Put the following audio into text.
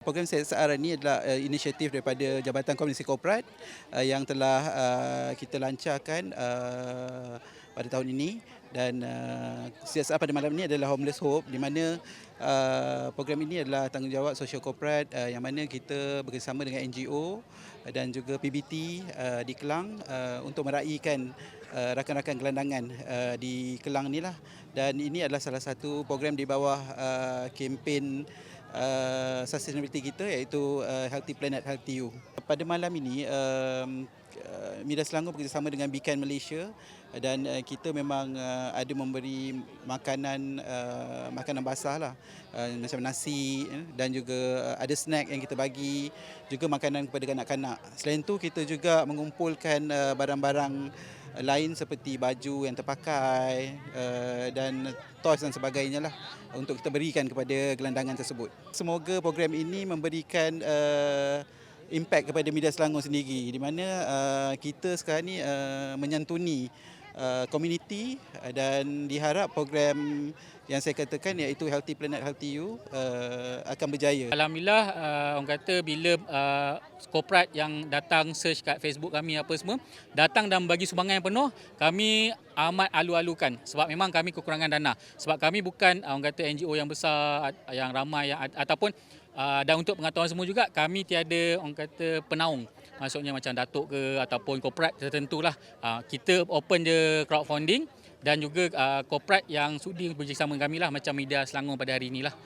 Program CSR ini adalah uh, inisiatif daripada Jabatan Komunikasi Korporat uh, yang telah uh, kita lancarkan uh, pada tahun ini. Dan uh, CSR pada malam ini adalah Homeless Hope di mana uh, program ini adalah tanggungjawab sosial korporat uh, yang mana kita bekerjasama dengan NGO dan juga PBT uh, di Kelang uh, untuk meraihkan uh, rakan-rakan gelandangan uh, di Kelang inilah dan ini adalah salah satu program di bawah uh, kempen uh, sustainability kita iaitu uh, Healthy Planet Healthy You. Pada malam ini um, uh, Media Selangor bekerjasama dengan Bikan Malaysia dan uh, kita memang uh, ada memberi makanan uh, makanan basah lah uh, macam nasi eh, dan juga uh, ada snack yang kita bagi juga makanan kepada kanak-kanak. Selain itu kita juga mengumpulkan uh, barang-barang lain seperti baju yang terpakai uh, dan toys dan sebagainya lah untuk kita berikan kepada gelandangan tersebut. Semoga program ini memberikan uh, impact kepada media Selangor sendiri di mana kita sekarang ni uh, menyantuni komuniti dan diharap program yang saya katakan iaitu Healthy Planet Healthy You akan berjaya. Alhamdulillah orang kata bila korporat yang datang search kat Facebook kami apa semua datang dan bagi sumbangan yang penuh kami amat alu-alukan sebab memang kami kekurangan dana. Sebab kami bukan uh, orang kata NGO yang besar yang ramai yang, ataupun uh, dan untuk pengetahuan semua juga kami tiada orang kata penaung. Maksudnya macam datuk ke ataupun korporat tertentu lah uh, kita open je crowdfunding dan juga korporat yang sudi bekerjasama kami lah macam media Selangor pada hari inilah.